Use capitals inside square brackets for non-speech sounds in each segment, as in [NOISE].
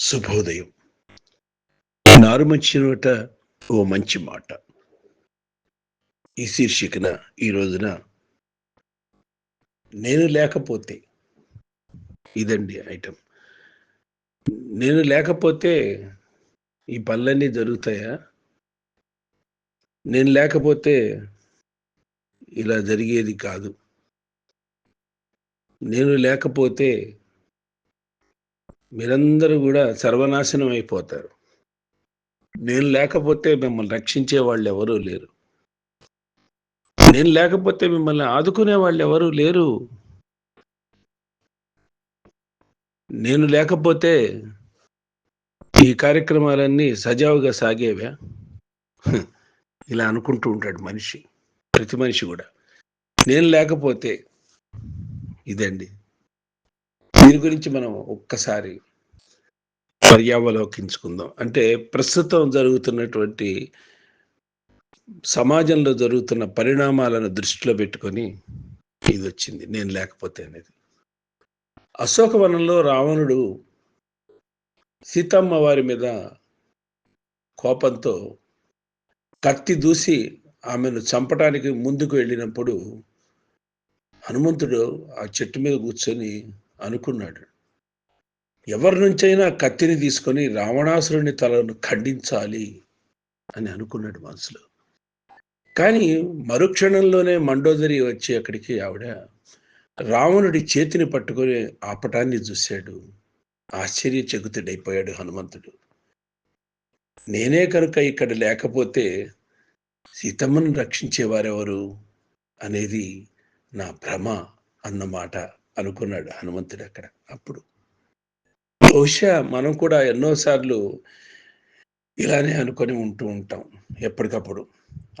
శుభోదయం. నారు మంచి నోట ఓ మంచి మాట. ఈ శీర్షికన ఈ రోజున నేను లేకపోతే ఇదండి ఐటమ్ నేను లేకపోతే ఈ పనులన్నీ జరుగుతాయా? నేను లేకపోతే ఇలా జరిగేది కాదు. నేను లేకపోతే మీరందరూ కూడా సర్వనాశనం అయిపోతారు. నేను లేకపోతే మిమ్మల్ని రక్షించే వాళ్ళు ఎవరూ లేరు. నేను లేకపోతే మిమ్మల్ని ఆదుకునే వాళ్ళు ఎవరూ లేరు. నేను లేకపోతే ఈ కార్యక్రమాలన్నీ సజావుగా సాగేవా? [LAUGHS] ఇలా అనుకుంటూ ఉంటాడు మనిషి ప్రతి మనిషి కూడా. నేను లేకపోతే ఇదండి. దీని గురించి మనం ఒక్కసారి పర్యావలోకించుకుందాం. అంటే ప్రస్తుతం జరుగుతున్నటువంటి సమాజంలో జరుగుతున్న పరిణామాలను దృష్టిలో పెట్టుకొని ఇది వచ్చింది నేను లేకపోతే అనేది. అశోకవనంలో రావణుడు సీతమ్మ వారి మీద కోపంతో కత్తి దూసి ఆమెను చంపడానికి ముందుకు వెళ్ళినప్పుడు హనుమంతుడు ఆ చెట్టు మీద కూర్చొని అనుకున్నాడు. ఎవరి నుంచైనా కత్తిని తీసుకొని రావణాసురుని తలను ఖండించాలి అని అనుకున్నాడు మనసులో కానీ మరుక్షణంలోనే మండోదరి వచ్చి అక్కడికి ఆవిడ రావణుడి చేతిని పట్టుకొని ఆపటాన్ని చూశాడు. ఆశ్చర్యచకితుడైపోయాడు హనుమంతుడు. నేనే కనుక ఇక్కడ లేకపోతే సీతమ్మను రక్షించేవారెవరు అనేది నా భ్రమ అన్నమాట అనుకున్నాడు హనుమంతుడు అక్కడ అప్పుడు. బహుశా మనం కూడా ఎన్నోసార్లు ఇలానే అనుకొని ఉంటూ ఉంటాం ఎప్పటికప్పుడు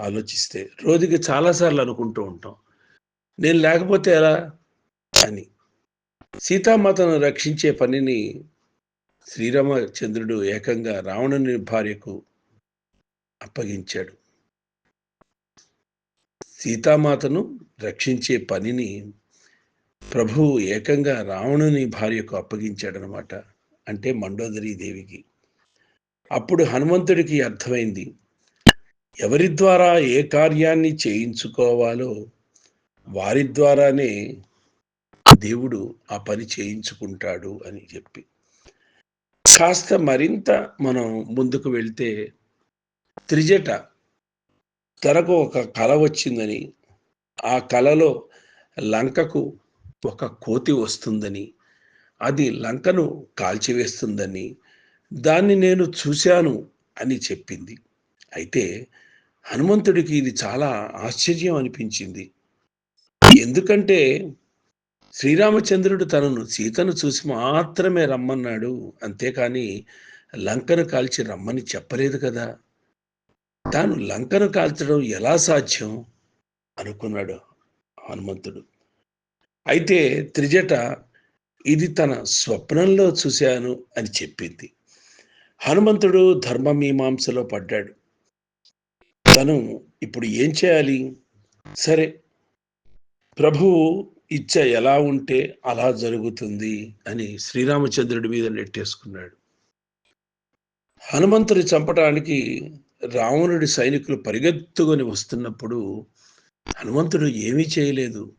ఆలోచిస్తే. రోజుకి చాలాసార్లు అనుకుంటూ ఉంటాం. నేను లేకపోతే ఎలా అని. సీతామాతను రక్షించే పనిని శ్రీరామచంద్రుడు ఏకంగా రావణుని భార్యకు అప్పగించాడు. సీతామాతను రక్షించే పనిని ప్రభువు ఏకంగా రావణుని భార్యకు అప్పగించాడనమాట అంటే మండోదరి దేవికి. అప్పుడు హనుమంతుడికి అర్థమైంది. ఎవరి ద్వారా ఏ కార్యాన్ని చేయించుకోవాలో వారి ద్వారానే దేవుడు ఆ పని చేయించుకుంటాడు అని చెప్పి. కాస్త మరింత మనం ముందుకు వెళ్తే త్రిజట తనకు ఒక కళ వచ్చిందని ఆ కళలో లంకకు ఒక కోతి వస్తుందని అది లంకను కాల్చివేస్తుందని దాన్ని నేను చూశాను అని చెప్పింది. అయితే హనుమంతుడికి ఇది చాలా ఆశ్చర్యం అనిపించింది. ఎందుకంటే శ్రీరామచంద్రుడు తనను సీతను చూసి మాత్రమే రమ్మన్నాడు. అంతేకాని లంకను కాల్చి రమ్మని చెప్పలేదు కదా. తాను లంకను కాల్చడం ఎలా సాధ్యం? అనుకున్నాడు హనుమంతుడు. అయితే త్రిజట ఇది తన స్వప్నంలో చూశాను అని చెప్పింది. హనుమంతుడు ధర్మమీమాంసలో పడ్డాడు. తను ఇప్పుడు ఏం చేయాలి? సరే ప్రభువు ఇచ్చ ఎలా ఉంటే అలా జరుగుతుంది అని శ్రీరామచంద్రుడి మీద నెట్టేసుకున్నాడు. హనుమంతుడి చంపటానికి రావణుడి సైనికులు పరిగెత్తుకొని వస్తున్నప్పుడు హనుమంతుడు ఏమీ చేయలేదు.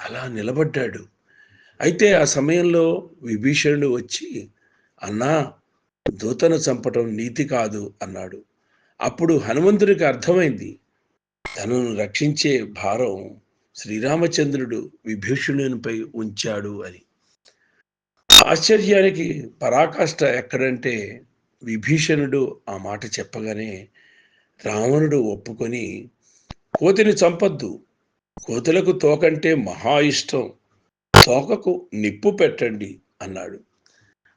అలా నిలబడ్డాడు. అయితే ఆ సమయంలో విభీషణుడు వచ్చి అన్నా దూతను చంపటం నీతి కాదు అన్నాడు. అప్పుడు హనుమంతుడికి అర్థమైంది. తనను రక్షించే భారం శ్రీరామచంద్రుడు విభీషణునిపై ఉంచాడు అని. ఆశ్చర్యానికి పరాకాష్ట ఎక్కడంటే విభీషణుడు ఆ మాట చెప్పగానే రావణుడు ఒప్పుకొని కోతిని చంపద్దు. కోతులకు తోకంటే మహా ఇష్టం. తోకకు నిప్పు పెట్టండి అన్నాడు.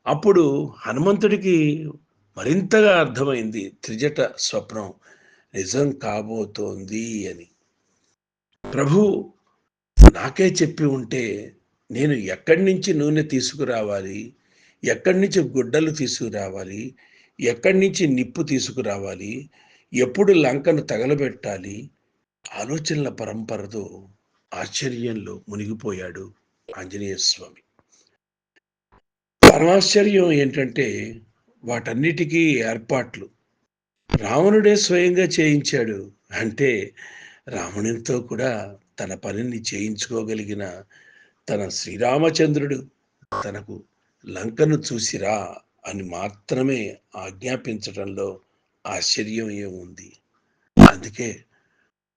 అప్పుడు హనుమంతుడికి మరింతగా అర్థమైంది త్రిజట స్వప్నం నిజం కాబోతోంది అని. ప్రభు నాకే చెప్పి ఉంటే నేను ఎక్కడి నుంచి నూనె తీసుకురావాలి ఎక్కడి నుంచి గుడ్డలు తీసుకురావాలి ఎక్కడి నుంచి నిప్పు తీసుకురావాలి ఎప్పుడు లంకను తగలబెట్టాలి? ఆలోచనల పరంపరతో ఆశ్చర్యంలో మునిగిపోయాడు. ఆంజనేయ స్వామి. పరమాశ్చర్యం ఏంటంటే వాటన్నిటికీ ఏర్పాట్లు. రావణుడే స్వయంగా చేయించాడు. అంటే రావణునితో కూడా తన పనిని చేయించుకోగలిగిన తన శ్రీరామచంద్రుడు తనకు లంకను చూసిరా అని మాత్రమే ఆజ్ఞాపించడంలో ఆశ్చర్యం ఏముంది? అందుకే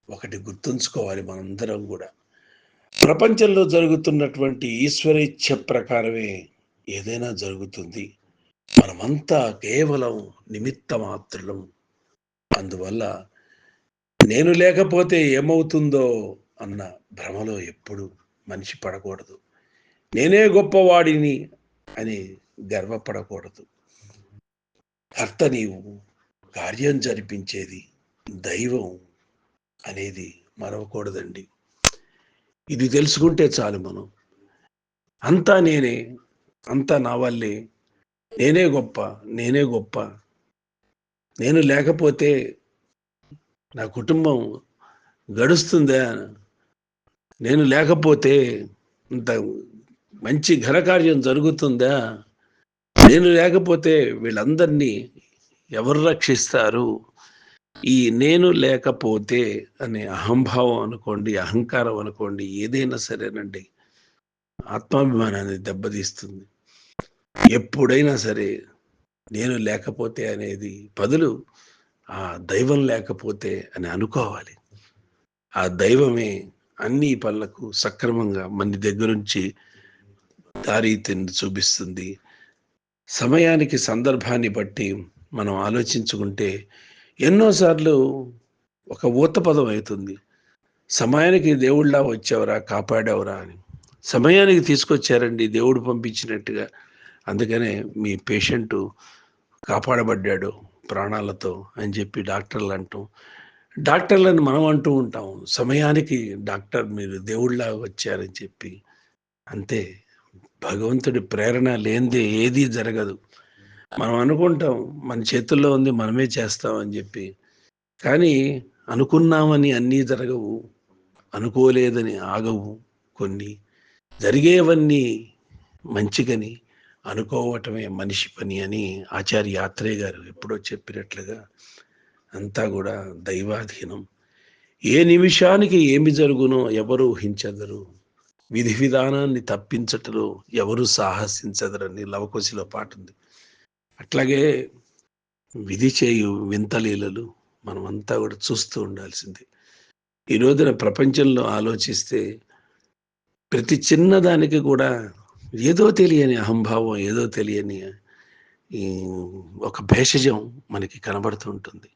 ఒకటి గుర్తుంచుకోవాలి మనందరం కూడా. ప్రపంచంలో జరుగుతున్నటువంటి ఈశ్వరేచ్ఛ ప్రకారమే ఏదైనా జరుగుతుంది. మనమంతా కేవలం నిమిత్త మాత్రులం అందువల్ల నేను లేకపోతే ఏమవుతుందో అన్న భ్రమలో ఎప్పుడు మనిషి పడకూడదు. నేనే గొప్పవాడిని అని గర్వపడకూడదు. కర్త నీవు కార్యం జరిపించేది దైవం అనేది మరవకూడదండి. ఇది తెలుసుకుంటే చాలు మనం. అంతా నేనే అంతా నా వల్లే. నేనే గొప్ప నేనే గొప్ప. నేను లేకపోతే నా కుటుంబం గడుస్తుందా? నేను లేకపోతే ఇంత మంచి ఘనకార్యం జరుగుతుందా? నేను లేకపోతే వీళ్ళందరినీ ఎవరు రక్షిస్తారు? ఈ నేను లేకపోతే అనే అహంభావం అనుకోండి అహంకారం అనుకోండి ఏదైనా సరేనండి. ఆత్మాభిమానాన్ని దెబ్బతీస్తుంది. ఎప్పుడైనా సరే నేను లేకపోతే అనేది బదులు ఆ దైవం లేకపోతే అని అనుకోవాలి. ఆ దైవమే అన్ని పనులకు సక్రమంగా మన దగ్గరుంచి దారి తిండి చూపిస్తుంది. సమయానికి సందర్భాన్ని బట్టి మనం ఆలోచించుకుంటే ఎన్నోసార్లు ఒక ఊత పదం అవుతుంది. సమయానికి దేవుళ్ళ వచ్చావురా కాపాడావురా అని. సమయానికి తీసుకొచ్చారండి దేవుడు పంపించినట్టుగా. అందుకనే మీ పేషెంట్ కాపాడబడ్డాడు ప్రాణాలతో అని చెప్పి డాక్టర్లు అంటాం. డాక్టర్లను మనం అంటూ ఉంటాం సమయానికి డాక్టర్ మీరు దేవుళ్ళ వచ్చారని చెప్పి. అంతే భగవంతుడి ప్రేరణ లేనిదే ఏదీ జరగదు. మనం అనుకుంటాం మన చేతుల్లో ఉంది మనమే చేస్తాం అని చెప్పి. కానీ అనుకున్నామని అన్నీ జరగవు అనుకోలేదని ఆగవు కొన్ని. జరిగేవన్నీ మంచిగని అనుకోవటమే మనిషి పని అని ఆచార్య యాత్రే గారు ఎప్పుడో చెప్పినట్లుగా అంతా కూడా దైవాధీనం. ఏ నిమిషానికి ఏమి జరుగునో ఎవరు ఊహించదరు. విధి విధానాన్ని తప్పించటలో ఎవరు సాహసించదరని లవకుశిలో పాటుంది. అట్లాగే విధి చేయు వింతలీలలు మనమంతా కూడా చూస్తూ ఉండాల్సింది. ఈ రోజున ప్రపంచంలో ఆలోచిస్తే ప్రతి చిన్నదానికి కూడా ఏదో తెలియని అహంభావం ఏదో తెలియని ఈ ఒక భేషజం మనకి కనబడుతూ ఉంటుంది.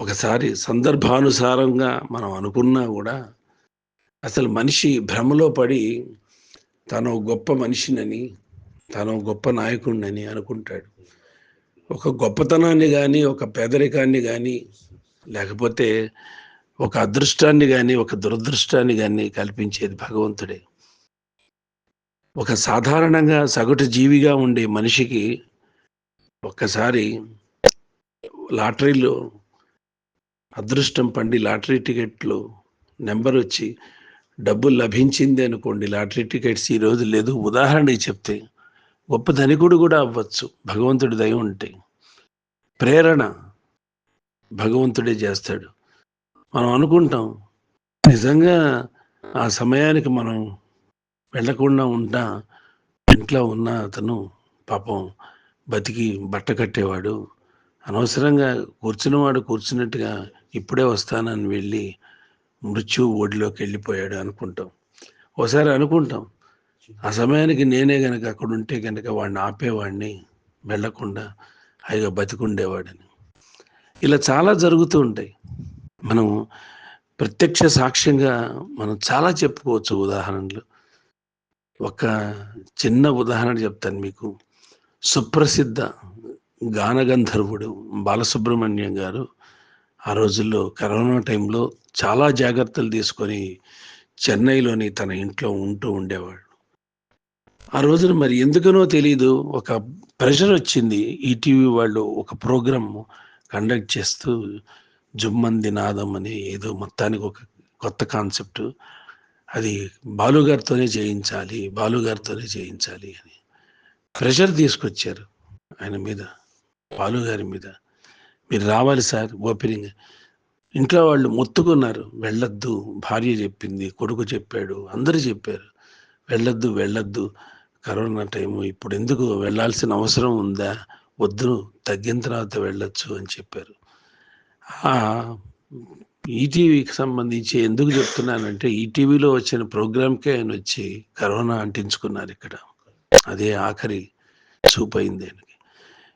ఒకసారి సందర్భానుసారంగా మనం అనుకున్నా కూడా అసలు మనిషి భ్రమలో పడి తను గొప్ప మనిషినని తను గొప్ప నాయకుడిని అనుకుంటాడు. ఒక గొప్పతనాన్ని కానీ ఒక పేదరికాన్ని కానీ లేకపోతే ఒక అదృష్టాన్ని కానీ ఒక దురదృష్టాన్ని కానీ కల్పించేది భగవంతుడే. ఒక సాధారణంగా సగటు జీవిగా ఉండే మనిషికి ఒక్కసారి లాటరీలో అదృష్టం పండి లాటరీ టికెట్లు నెంబర్ వచ్చి డబ్బు లభించింది అనుకోండి లాటరీ టికెట్స్ ఈ రోజు లేదు. ఉదాహరణకి చెప్తే గొప్ప ధనికుడు కూడా అవ్వచ్చు భగవంతుడి దయ ఉంటే. ప్రేరణ భగవంతుడే చేస్తాడు. మనం అనుకుంటాం నిజంగా ఆ సమయానికి మనం వెళ్ళకుండా ఉంటా ఇంట్లో ఉన్న అతను పాపం బతికి బట్ట కట్టేవాడు అనవసరంగా కూర్చున్నవాడు కూర్చున్నట్టుగా ఇప్పుడే వస్తానని వెళ్ళి మృత్యు ఒడిలోకి వెళ్ళిపోయాడు అనుకుంటాం. ఒకసారి అనుకుంటాం ఆ సమయానికి నేనే గనక అక్కడ ఉంటే కనుక వాడిని ఆపేవాడిని వెళ్ళకుండా హాయిగా బతికుండేవాడని. ఇలా చాలా జరుగుతూ ఉంటాయి. మనం ప్రత్యక్ష సాక్ష్యంగా మనం చాలా చెప్పుకోవచ్చు ఉదాహరణలు. ఒక చిన్న ఉదాహరణ చెప్తాను మీకు. సుప్రసిద్ధ గానగంధర్వుడు బాలసుబ్రహ్మణ్యం గారు ఆ రోజుల్లో కరోనా టైంలో చాలా జాగ్రత్తలు తీసుకొని చెన్నైలోని తన ఇంట్లో ఉంటూ ఉండేవాడు. ఆ రోజున మరి ఎందుకనో తెలియదు ఒక ప్రెషర్ వచ్చింది. ఈటీవీ వాళ్ళు ఒక ప్రోగ్రామ్ కండక్ట్ చేస్తూ జుమ్మంది నాదం అని ఏదో మొత్తానికి ఒక కొత్త కాన్సెప్ట్ అది బాలుగారితోనే చేయించాలి బాలుగారితోనే చేయించాలి అని ప్రెషర్ తీసుకొచ్చారు ఆయన మీద బాలుగారి మీద. మీరు రావాలి సార్ ఓపెనింగ్ ఇంట్లో వాళ్ళు మొత్తుకున్నారు. వెళ్ళొద్దు భార్య చెప్పింది కొడుకు చెప్పాడు అందరూ చెప్పారు. వెళ్ళొద్దు వెళ్ళొద్దు. కరోనా టైము ఇప్పుడు ఎందుకు వెళ్ళాల్సిన అవసరం ఉందా? వద్దు తగ్గిన తర్వాత వెళ్ళొచ్చు అని చెప్పారు. ఈటీవీకి సంబంధించి ఎందుకు చెప్తున్నానంటే ఈటీవీలో వచ్చిన ప్రోగ్రామ్కే ఆయన వచ్చి కరోనా అంటించుకున్నారు ఇక్కడ. అదే ఆఖరి చూపైంది ఆయనకి.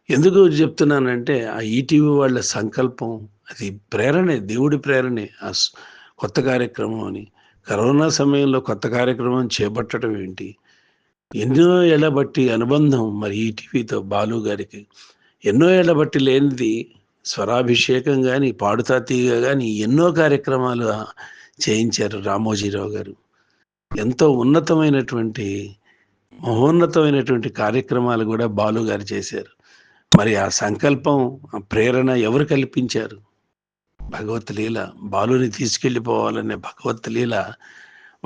ఎందుకు చెప్తున్నానంటే ఆ ఈటీవీ వాళ్ళ సంకల్పం అది ప్రేరణే దేవుడి ప్రేరణే ఆ కొత్త కార్యక్రమం అని. కరోనా సమయంలో కొత్త కార్యక్రమం చేపట్టడం ఏంటి? ఎన్నో ఏళ్ళబట్టి అనుబంధం మరి ఈ టీవీతో బాలు గారికి. ఎన్నో ఏళ్ళబట్టి లేనిది స్వరాభిషేకం కానీ పాడుతాతీగ కానీ ఎన్నో కార్యక్రమాలు చేయించారు రామోజీరావు గారు. ఎంతో ఉన్నతమైనటువంటి మహోన్నతమైనటువంటి కార్యక్రమాలు కూడా బాలు గారు చేశారు. మరి ఆ సంకల్పం ఆ ప్రేరణ ఎవరు కల్పించారు? భగవత్ లీల బాలుని తీసుకెళ్ళిపోవాలనే భగవత్ లీల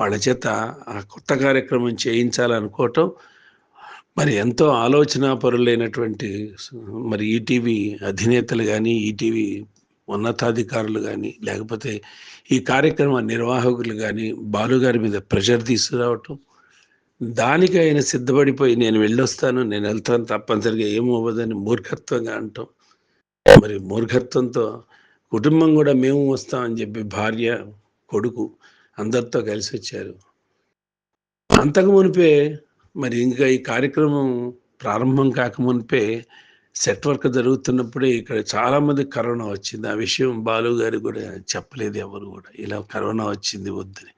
వాళ్ళ చేత ఆ కొత్త కార్యక్రమం చేయించాలనుకోవటం మరి ఎంతో ఆలోచన పరులైనటువంటి మరి ఈటీవీ అధినేతలు కానీ ఈటీవీ ఉన్నతాధికారులు కానీ లేకపోతే ఈ కార్యక్రమ నిర్వాహకులు కానీ బాలుగారి మీద ప్రెషర్ తీసుకురావటం దానికి ఆయన సిద్ధపడిపోయి నేను వెళ్ళొస్తాను నేను వెళ్తాను తప్పనిసరిగా ఏమవ్వదని మూర్ఖత్వంగా అంటాం. మరి మూర్ఖత్వంతో కుటుంబం కూడా మేము వస్తామని చెప్పి భార్య కొడుకు అందరితో కలిసి వచ్చారు. అంతకు మునిపే మరి ఇంకా ఈ కార్యక్రమం ప్రారంభం కాకమునిపే సెట్ వర్క్ జరుగుతున్నప్పుడే ఇక్కడ చాలామంది కరోనా వచ్చింది. ఆ విషయం బాలు గారు కూడా చెప్పలేదు ఎవరు కూడా. ఇలా కరోనా వచ్చింది వద్దని.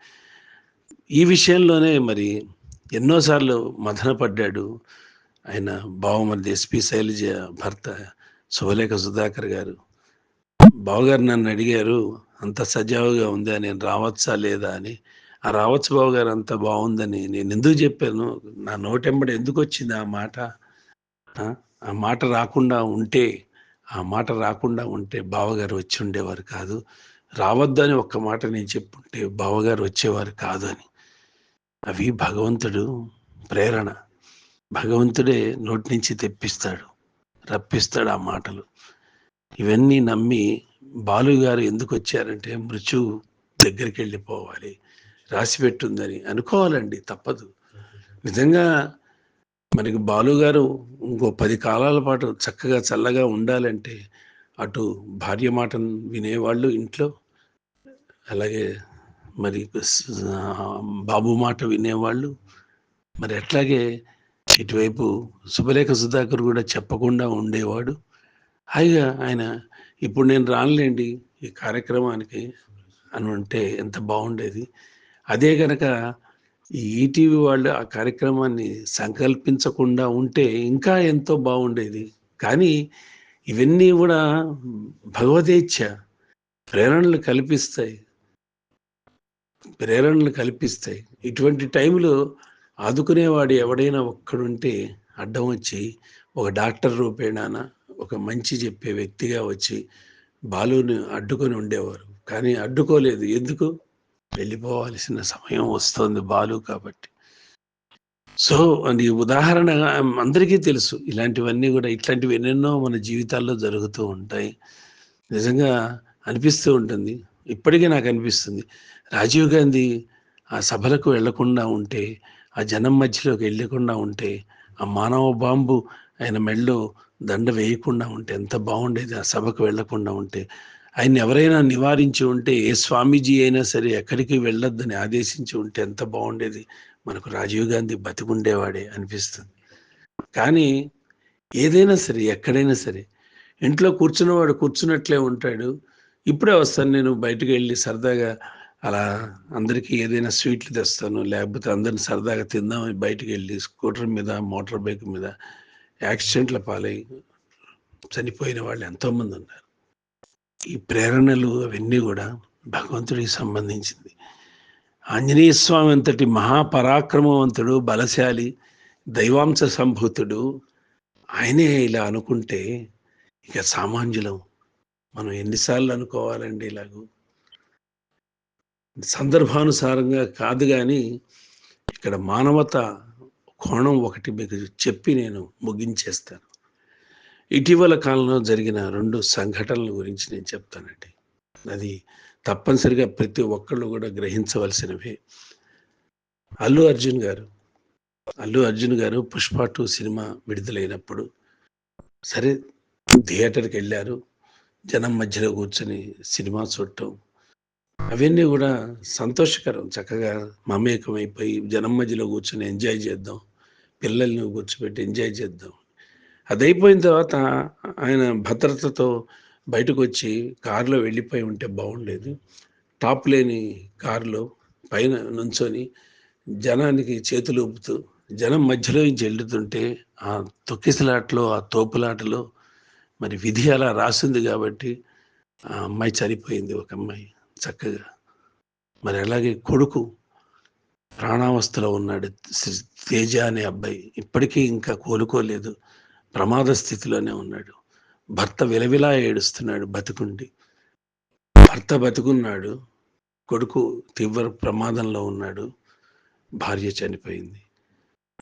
ఈ విషయంలోనే మరి ఎన్నోసార్లు మదన పడ్డాడు ఆయన బావమరిది ఎస్పి శైలజ భర్త శుభలేఖ సుధాకర్ గారు. బావగారు నన్ను అడిగారు అంత సజావుగా ఉందా నేను రావచ్చా లేదా అని. ఆ రావచ్చు బాబు గారు అంత బాగుందని నేను ఎందుకు చెప్పాను? నా నోటెంబడి ఎందుకు వచ్చింది ఆ మాట? ఆ? మాట రాకుండా ఉంటే ఆ మాట రాకుండా ఉంటే బావగారు వచ్చి ఉండేవారు కాదు. రావద్దని ఒక్క మాట నేను చెప్పుంటే బావగారు వచ్చేవారు కాదు అని. అవి భగవంతుడు ప్రేరణ. భగవంతుడే నోటి నుంచి తెప్పిస్తాడు రప్పిస్తాడు ఆ మాటలు. ఇవన్నీ నమ్మి బాలు గారు ఎందుకు వచ్చారంటే మృత్యు దగ్గరికి వెళ్ళిపోవాలి రాసి పెట్టుందని అనుకోవాలండి తప్పదు. నిజంగా మనకి బాలు గారు ఇంకో పది కాలాల పాటు చక్కగా చల్లగా ఉండాలంటే అటు భార్య మాటను వినేవాళ్ళు ఇంట్లో అలాగే మరి బాబు మాట వినేవాళ్ళు. మరి అట్లాగే ఇటువైపు శుభలేఖ సుధాకర్ కూడా చెప్పకుండా ఉండేవాడు. హాయిగా ఆయన ఇప్పుడు నేను రానులేండి ఈ కార్యక్రమానికి అని ఉంటే ఎంత బాగుండేది. అదే గనక ఈ ఈటీవీ వాళ్ళు ఆ కార్యక్రమాన్ని సంకల్పించకుండా ఉంటే ఇంకా ఎంతో బాగుండేది. కానీ ఇవన్నీ కూడా భగవదేచ్ఛ ప్రేరణలు కల్పిస్తాయి. ప్రేరణలు కల్పిస్తాయి. ఇటువంటి టైంలో ఆదుకునేవాడు ఎవడైనా ఒక్కడుంటే అడ్డం వచ్చి ఒక డాక్టర్ రూపేణాన ఒక మంచి చెప్పే వ్యక్తిగా వచ్చి బాలుని అడ్డుకొని ఉండేవారు. కానీ అడ్డుకోలేదు. ఎందుకు? వెళ్ళిపోవాల్సిన సమయం వస్తుంది బాలు కాబట్టి. సో అది ఉదాహరణ అందరికీ తెలుసు. ఇలాంటివన్నీ కూడా ఇట్లాంటివి ఎన్నెన్నో మన జీవితాల్లో జరుగుతూ ఉంటాయి. నిజంగా అనిపిస్తూ ఉంటుంది. ఇప్పటికీ నాకు అనిపిస్తుంది. రాజీవ్ గాంధీ ఆ సభలకు వెళ్ళకుండా ఉంటే ఆ జనం మధ్యలోకి వెళ్ళకుండా ఉంటే ఆ మానవ బాంబు ఆయన మెళ్ళో దండ వేయకుండా ఉంటే ఎంత బాగుండేది ఆ సభకు వెళ్ళకుండా ఉంటే. ఆయన ఎవరైనా నివారించి ఉంటే ఏ స్వామీజీ అయినా సరే ఎక్కడికి వెళ్ళొద్దని ఆదేశించి ఉంటే ఎంత బాగుండేది. మనకు రాజీవ్ గాంధీ బతికుండేవాడే అనిపిస్తుంది. కానీ ఏదైనా సరే ఎక్కడైనా సరే ఇంట్లో కూర్చున్నవాడు కూర్చున్నట్లే ఉంటాడు. ఇప్పుడే వస్తాను నేను బయటకు వెళ్ళి సరదాగా అలా అందరికీ ఏదైనా స్వీట్లు తెస్తాను లేకపోతే అందరిని సరదాగా తిందామని బయటకు వెళ్ళి స్కూటర్ మీద మోటార్ బైక్ మీద యాక్సిడెంట్ల పాలై చనిపోయిన వాళ్ళు ఎంతోమంది ఉన్నారు. ఈ ప్రేరణలు అవన్నీ కూడా భగవంతుడికి సంబంధించింది. ఆంజనేయ స్వామి అంతటి మహాపరాక్రమవంతుడు బలశాలి దైవాంశ సంభూతుడు ఆయనే ఇలా అనుకుంటే ఇక సామాన్యులం మనం ఎన్నిసార్లు అనుకోవాలండి ఇలాగూ? సందర్భానుసారంగా కాదు కానీ ఇక్కడ మానవత కోణం ఒకటి మీకు చెప్పి నేను ముగించేస్తాను. ఇటీవల కాలంలో జరిగిన రెండు సంఘటనల గురించి నేను చెప్తానండి. అది తప్పనిసరిగా ప్రతి ఒక్కళ్ళు కూడా గ్రహించవలసినవి. అల్లు అర్జున్ గారు అల్లు అర్జున్ గారు పుష్ప టూ సినిమా విడుదలైనప్పుడు సరే థియేటర్కి వెళ్ళారు. జనం మధ్యలో కూర్చొని సినిమా చూడటం. అవన్నీ కూడా సంతోషకరం. చక్కగా మమేకం అయిపోయి జనం మధ్యలో కూర్చొని ఎంజాయ్ చేద్దాం. పిల్లల్ని కూర్చోబెట్టి ఎంజాయ్ చేద్దాం. అది అయిపోయిన తర్వాత ఆయన భద్రతతో బయటకు వచ్చి కారులో వెళ్ళిపోయి ఉంటే బాగుండేది. టాప్ లేని కారులో పైన నుంచొని జనానికి చేతులు ఊపుతూ జనం మధ్యలో చెల్లుతుంటే ఆ తొక్కిసలాటలో ఆ తోపులాటలో మరి విధి అలా రాసింది కాబట్టి ఆ అమ్మాయి చనిపోయింది ఒక అమ్మాయి చక్కగా. మరి అలాగే కొడుకు ప్రాణావస్థలో ఉన్నాడు తేజ అనే అబ్బాయి. ఇప్పటికీ ఇంకా కోలుకోలేదు. ప్రమాద స్థితిలోనే ఉన్నాడు. భర్త విలవిలా ఏడుస్తున్నాడు బతుకుండి. భర్త బతుకున్నాడు. కొడుకు తీవ్ర ప్రమాదంలో ఉన్నాడు. భార్య చనిపోయింది.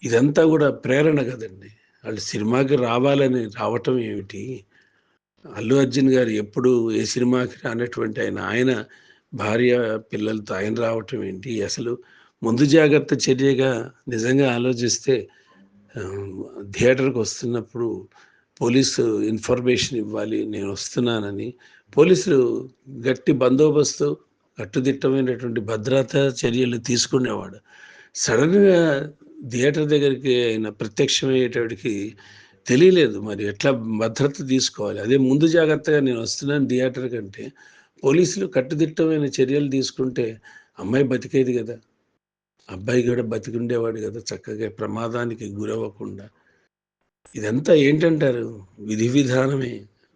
ఇదంతా కూడా ప్రేరణ కదండి. వాళ్ళు సినిమాకి రావాలని రావటం ఏమిటి? అల్లు అర్జున్ గారు ఎప్పుడు ఏ సినిమాకి రానటువంటి ఆయన ఆయన భార్య పిల్లలతో ఆయన రావటం ఏంటి? అసలు ముందు జాగ్రత్త చర్యగా నిజంగా ఆలోచిస్తే థియేటర్కి వస్తున్నప్పుడు పోలీసు ఇన్ఫర్మేషన్ ఇవ్వాలి నేను వస్తున్నానని పోలీసులు గట్టి బందోబస్తు కట్టుదిట్టమైనటువంటి భద్రతా చర్యలు తీసుకునేవాడు. సడన్గా థియేటర్ దగ్గరికి ఆయన ప్రత్యక్షమయ్యేటడికి తెలియలేదు మరి ఎట్లా భద్రత తీసుకోవాలి. అదే ముందు జాగ్రత్తగా నేను వస్తున్నాను థియేటర్ కంటే పోలీసులు కట్టుదిట్టమైన చర్యలు తీసుకుంటే అమ్మాయి బతికేది కదా. అబ్బాయి కూడా బతికుండేవాడు కదా చక్కగా ప్రమాదానికి గురవ్వకుండా. ఇదంతా ఏంటంటారు? విధి విధానమే.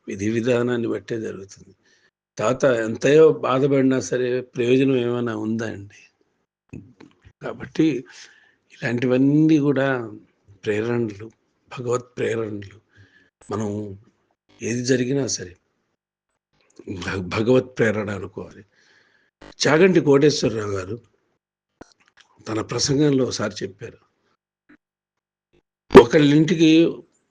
విధి విధానాన్ని బట్టే జరుగుతుంది. తాత ఎంతయో బాధపడినా సరే ప్రయోజనం ఏమైనా ఉందా అండి? కాబట్టి ఇలాంటివన్నీ కూడా ప్రేరణలు భగవత్ ప్రేరణలు. మనం ఏది జరిగినా సరే భగవత్ ప్రేరణ అనుకోవాలి. చాగంటి కోటేశ్వరరావు గారు తన ప్రసంగంలో ఒకసారి చెప్పారు. ఒకళ్ళింటికి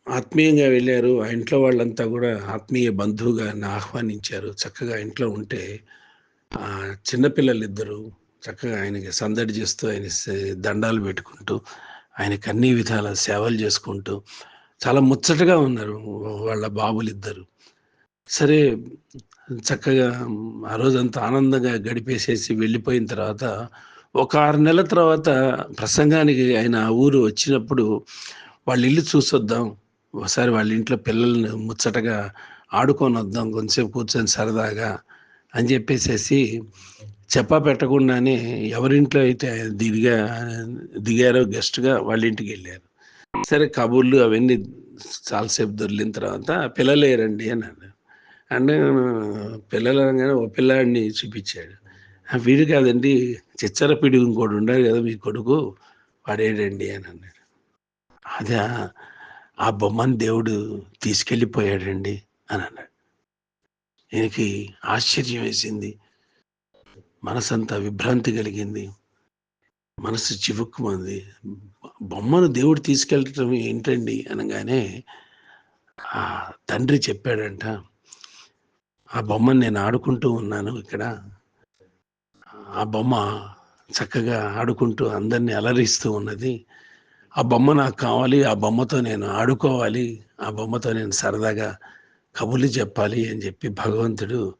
ఆత్మీయంగా వెళ్ళారు. ఆ ఇంట్లో వాళ్ళంతా కూడా ఆత్మీయ బంధువుగా ఆహ్వానించారు. చక్కగా ఇంట్లో ఉంటే ఆ చిన్నపిల్లలు ఇద్దరు చక్కగా ఆయనకి సందడి చేస్తూ ఆయన దండాలు పెట్టుకుంటూ ఆయనకి అన్ని విధాల సేవలు చేసుకుంటూ చాలా ముచ్చటగా ఉన్నారు వాళ్ళ బాబులు ఇద్దరు సరే చక్కగా ఆ రోజంతా ఆనందంగా గడిపేసేసి వెళ్ళిపోయిన తర్వాత ఒక ఆరు నెలల తర్వాత ప్రసంగానికి ఆయన ఆ ఊరు వచ్చినప్పుడు వాళ్ళ ఇల్లు చూసొద్దాం ఒకసారి వాళ్ళ ఇంట్లో పిల్లల్ని ముచ్చటగా ఆడుకొని వద్దాం కొంచెంసేపు కూర్చొని సరదాగా అని చెప్పేసేసి చెప్పా పెట్టకుండానే ఎవరింట్లో అయితే ఆయన దిగా దిగారో గెస్ట్గా వాళ్ళ ఇంటికి వెళ్ళారు. సరే కబుర్లు అవన్నీ చాలాసేపు దొరికిన తర్వాత పిల్లలేరండి అని అన్నారు అంటే పిల్లలు అనగానే ఓ పిల్లాడిని చూపించాడు. వీడు కాదండి చిచ్చర ఇంకోటి ఉండాలి కదా మీ కొడుకు వాడేడండి అని అన్నాడు. అదే ఆ బొమ్మని దేవుడు తీసుకెళ్ళిపోయాడండి అని అన్నాడు. ఈయనకి ఆశ్చర్యం వేసింది. మనసంతా విభ్రాంతి కలిగింది. మనసు చివుక్కుమంది. బొమ్మను దేవుడు తీసుకెళ్ళటం ఏంటండి అనగానే ఆ తండ్రి చెప్పాడంట ఆ బొమ్మను నేను ఆడుకుంటూ ఉన్నాను ఇక్కడ. ఆ బొమ్మ చక్కగా ఆడుకుంటూ అందరినీ అలరిస్తూ ఉన్నది. ఆ బొమ్మ నాకు కావాలి ఆ బొమ్మతో నేను ఆడుకోవాలి ఆ బొమ్మతో నేను సరదాగా కబుర్లు చెప్పాలి అని చెప్పి భగవంతుడు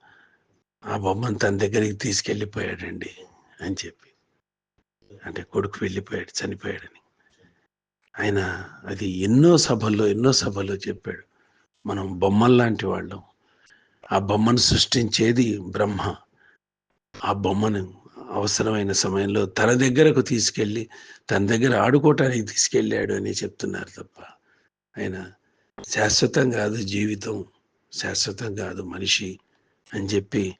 ఆ బొమ్మను తన దగ్గరికి తీసుకెళ్ళిపోయాడండి అని చెప్పి. అంటే కొడుకు వెళ్ళిపోయాడు చనిపోయాడని. ఆయన అది ఎన్నో సభల్లో ఎన్నో సభల్లో చెప్పాడు. మనం బొమ్మల్లాంటి వాళ్ళం. ఆ బొమ్మను సృష్టించేది బ్రహ్మ. ఆ బొమ్మను అవసరమైన సమయంలో తన దగ్గరకు తీసుకెళ్ళి తన దగ్గర ఆడుకోవటానికి తీసుకెళ్ళాడు అని చెప్తున్నారు తప్ప. ఆయన శాశ్వతం కాదు జీవితం శాశ్వతం కాదు మనిషి అని చెప్పి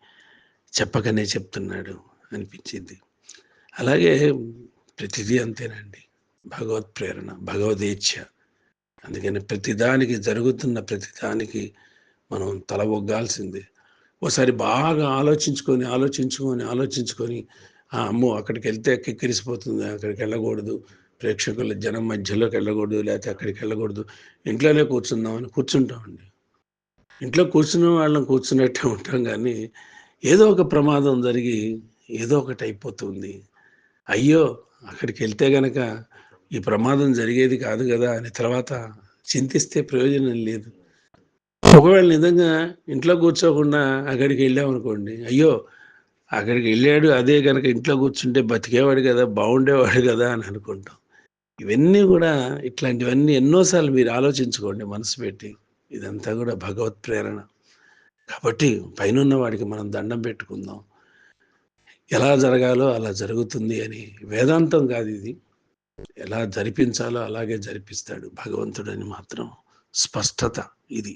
చెప్పకనే చెప్తున్నాడు అనిపించింది. అలాగే ప్రతిదీ అంతేనండి. భగవత్ ప్రేరణ భగవదేచ్ఛ. అందుకని ప్రతిదానికి జరుగుతున్న ప్రతిదానికి మనం తల ఒగ్గాల్సిందే ఒకసారి బాగా ఆలోచించుకొని ఆలోచించుకొని ఆలోచించుకొని ఆ అమ్మో అక్కడికి వెళ్తే కిక్కిరిసిపోతుంది అక్కడికి వెళ్ళకూడదు. ప్రేక్షకుల జనం మధ్యలోకి వెళ్ళకూడదు లేకపోతే అక్కడికి వెళ్ళకూడదు. ఇంట్లోనే కూర్చుందామని కూర్చుంటామండి. ఇంట్లో కూర్చున్న వాళ్ళని కూర్చున్నట్టే ఉంటాం కానీ ఏదో ఒక ప్రమాదం జరిగి ఏదో ఒకటి అయిపోతుంది. అయ్యో అక్కడికి వెళ్తే గనక ఈ ప్రమాదం జరిగేది కాదు కదా అని తర్వాత చింతిస్తే ప్రయోజనం లేదు. ఒకవేళ నిజంగా ఇంట్లో కూర్చోకుండా అక్కడికి వెళ్ళామనుకోండి అయ్యో అక్కడికి వెళ్ళాడు అదే కనుక ఇంట్లో కూర్చుంటే బతికేవాడు కదా బాగుండేవాడు కదా అని అనుకుంటాం. ఇవన్నీ కూడా ఇట్లాంటివన్నీ ఎన్నోసార్లు మీరు ఆలోచించుకోండి మనసు పెట్టి ఇదంతా కూడా భగవత్ ప్రేరణ. కాబట్టి పైన వాడికి మనం దండం పెట్టుకుందాం. ఎలా జరగాలో అలా జరుగుతుంది అని వేదాంతం కాదు ఇది. ఎలా జరిపించాలో అలాగే జరిపిస్తాడు భగవంతుడని మాత్రం స్పష్టత ఇది.